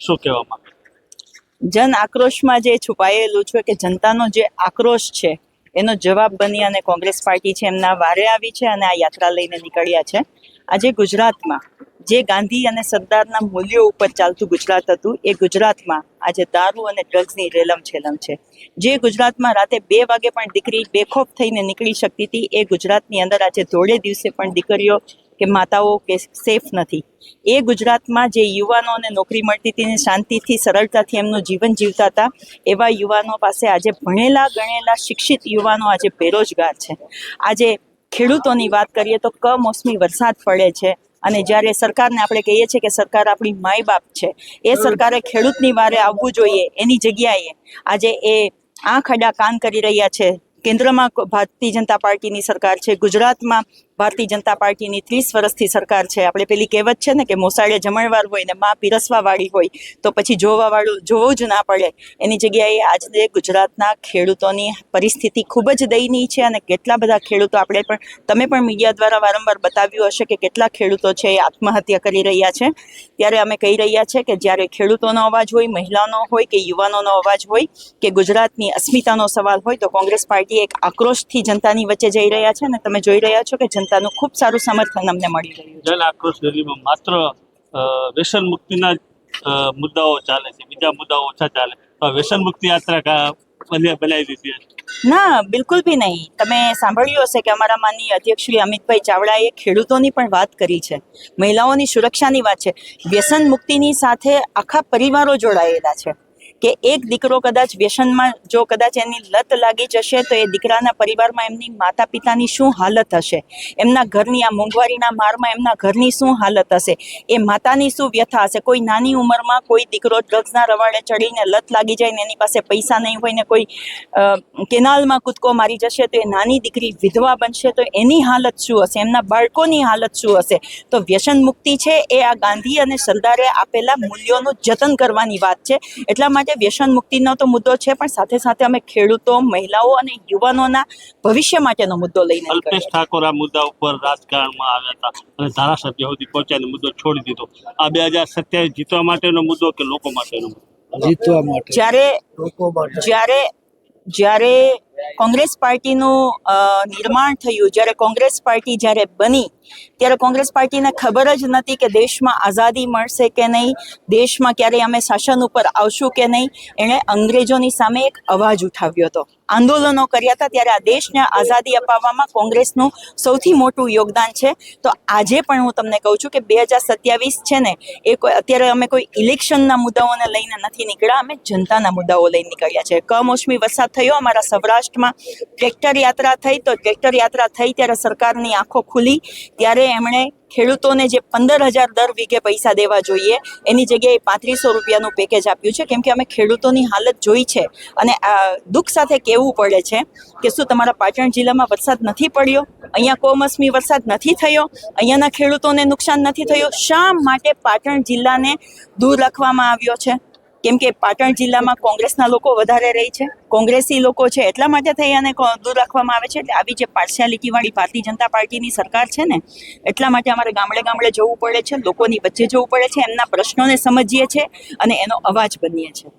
શું કહેવા જન આક્રોશમાં જે છુપાયેલું છે કે જનતાનો જે આક્રોશ છે, એનો જવાબ બની અને કોંગ્રેસ પાર્ટી છે એમના વારે આવી છે અને આ યાત્રા લઈને નીકળ્યા છે. આજે ગુજરાતમાં જે ગાંધી અને સરદારના મૂલ્યો ઉપર ચાલતું ગુજરાત હતું, એ ગુજરાતમાં આજે દારૂ અને ડ્રગ્સની રેલમ છેલમ છે. જે ગુજરાતમાં રાતે બે વાગે પણ દીકરી બેખોફ થઈને નીકળી શકતી હતી, એ ગુજરાતની અંદર આજે ધોળે દિવસે પણ દીકરીઓ કે માતાઓ કે સેફ નથી. એ ગુજરાતમાં જે યુવાનોને નોકરી મળતી હતી શાંતિથી, સરળતાથી એમનું જીવન જીવતા હતા, એવા યુવાનો પાસે આજે ભણેલા ગણેલા શિક્ષિત યુવાનો આજે બેરોજગાર છે. આજે ખેડૂતોની વાત કરીએ તો કમોસમી વરસાદ પડે છે અને જ્યારે સરકારને આપણે કહીએ છીએ કે સરકાર આપણી માય બાપ છે, એ સરકારે ખેડૂતની વારે આવવું જોઈએ, એની જગ્યાએ આજે એ આંખ આડા કાન કરી રહ્યા છે. કેન્દ્રમાં ભારતીય જનતા પાર્ટીની સરકાર છે, ગુજરાતમાં ભારતીય જનતા પાર્ટીની ત્રીસ વર્ષથી સરકાર છે. આપણે પેલી કહેવત છે ને કે મોસાળે જમણવાર હોય ને માં પીરસવાવાળી હોય, તો પછી જોવાવાળું, જોવું જ ના પડે. એની જગ્યાએ આજે ગુજરાતના ખેડૂતોની પરિસ્થિતિ ખૂબ જ દયનીય છે અને કેટલા બધા ખેડૂતો આપણે પણ, તમે પણ મીડિયા દ્વારા વારંવાર બતાવ્યું હશે કે કેટલા ખેડૂતો છે એ આત્મહત્યા કરી રહ્યા છે. ત્યારે અમે કહી રહ્યા છે કે જ્યારે ખેડૂતોનો અવાજ હોય મહિલાઓનો હોય કે યુવાનોનો અવાજ હોય કે ગુજરાતની અસ્મિતાનો સવાલ હોય, તો કોંગ્રેસ પાર્ટી એક આક્રોશથી જનતાની વચ્ચે જઈ રહ્યા છે. અને તમે જોઈ રહ્યા છો કે જનતાનું ખૂબ સારું સમર્થન અમને મળી રહ્યું છે. જન આક્રોશ રેલીમાં માત્ર વ્યસન મુક્તિના મુદ્દાઓ ચાલે છે બીજા મુદ્દાઓ ઓછા ચાલે તો વ્યસન મુક્તિ યાત્રા બનાવી દીધી ના બિલકુલ બી નહીં. તમે સાંભળ્યું હશે કે અમારા માનની અધ્યક્ષ શ્રી અમિતભાઈ ચાવડાએ ખેડૂતોની પણ વાત કરી છે. મહિલાઓની સુરક્ષાની વાત છે. વ્યસન મુક્તિની સાથે આખા પરિવારો જોડાયેલા છે. કે એક દીકરો કદાચ વ્યસનમાં, જો કદાચ એની લત લાગી જશે, તો એ દીકરાના પરિવારમાં એમની માતા પિતાની શું હાલત હશે? એમના ઘરની આ મોંઘવારીના મારમાં એમના ઘરની શું હાલત હશે? એ માતાની શું વ્યથા હશે? કોઈ નાની ઉંમરમાં કોઈ દીકરો ડ્રગ્સના રવાડે ચડીને લત લાગી જાય ને એની પાસે પૈસા નહીં હોય ને કોઈ કેનાલમાં કૂદકો મારી જશે, તો એ નાની દીકરી વિધવા બનશે, તો એની હાલત શું હશે? એમના બાળકોની હાલત શું હશે? તો વ્યસન મુક્તિ છે, એ આ ગાંધી અને સરદારે આપેલા મૂલ્યોનું જતન કરવાની વાત છે. એટલા માટે વ્યસન મુક્તિનો તો મુદ્દો છે પણ સાથે સાથે અમે ખેડૂતો મહિલાઓ અને યુવાનોના ભવિષ્ય માટેનો મુદ્દો લઈને અલ્પેશ ઠાકોર આ મુદ્દા ઉપર રાજકારણમાં આવ્યા હતા અને ધારાસભ્ય સુધી પહોંચ્યાને મુદ્દો છોડી દીધો. આ બે હજાર સત્યાવીસ જીતવા માટેનો મુદ્દો કે લોકો માટેનો મુદ્દો? જીતવા માટે. જ્યારે લોકો જ્યારે જ્યારે કોંગ્રેસ પાર્ટીનું નિર્માણ થયું. જ્યારે કોંગ્રેસ પાર્ટી જ્યારે બની, ત્યારે કોંગ્રેસ પાર્ટીને ખબર જ નથી કે દેશમાં આઝાદી મળશે કે નહીં, દેશમાં ક્યારેય અમે શાસન ઉપર આવશું કે નહીં. એણે અંગ્રેજોની સામે એક અવાજ ઉઠાવ્યો હતો. આંદોલનો કર્યા હતા ત્યારે આ દેશને આઝાદી અપાવવામાં કોંગ્રેસનું સૌથી મોટું યોગદાન છે. તો આજે પણ હું તમને કહું છું કે બે હજાર સત્યાવીસ છે ને, એ કોઈ, અત્યારે અમે કોઈ ઇલેક્શનના મુદ્દાઓને લઈને નથી નીકળ્યા, અમે જનતાના મુદ્દાઓ લઈને નીકળ્યા છે. કમોસમી વરસાદ થયો, અમારા સૌરાષ્ટ્રમાં ટ્રેક્ટર યાત્રા થઈ, તો ટ્રેક્ટર યાત્રા થઈ ત્યારે સરકારની આંખો ખુલી, ત્યારે એમણે ખેડૂતોને જે પંદર હજાર દર વીઘે પૈસા દેવા જોઈએ, એની જગ્યાએ પાંત્રીસો રૂપિયાનું પેકેજ આપ્યું છે. કેમ કે અમે ખેડૂતોની હાલત જોઈ છે અને દુઃખ સાથે કહેવું પડે છે કે શું તમારા પાટણ જિલ્લામાં વરસાદ નથી પડ્યો? અહીંયા કોમસમી વરસાદ નથી થયો? અહીંયાના ખેડૂતોને નુકસાન નથી થયું? શા માટે પાટણ જિલ્લાને દૂર રાખવામાં આવ્યો છે? કેમ કે પાટણ જિલ્લામાં કોંગ્રેસના લોકો વધારે રહી છે. કોંગ્રેસી લોકો છે એટલા માટે થઈ અને દૂર રાખવામાં આવે છે. એટલે આવી જે પાર્શિયાલિટીવાળી ભારતીય જનતા પાર્ટીની સરકાર છે ને, એટલા માટે અમારે ગામડે ગામડે જવું પડે છે, લોકોની વચ્ચે જવું પડે છે, એમના પ્રશ્નોને સમજીએ છીએ અને એનો અવાજ બનીએ છીએ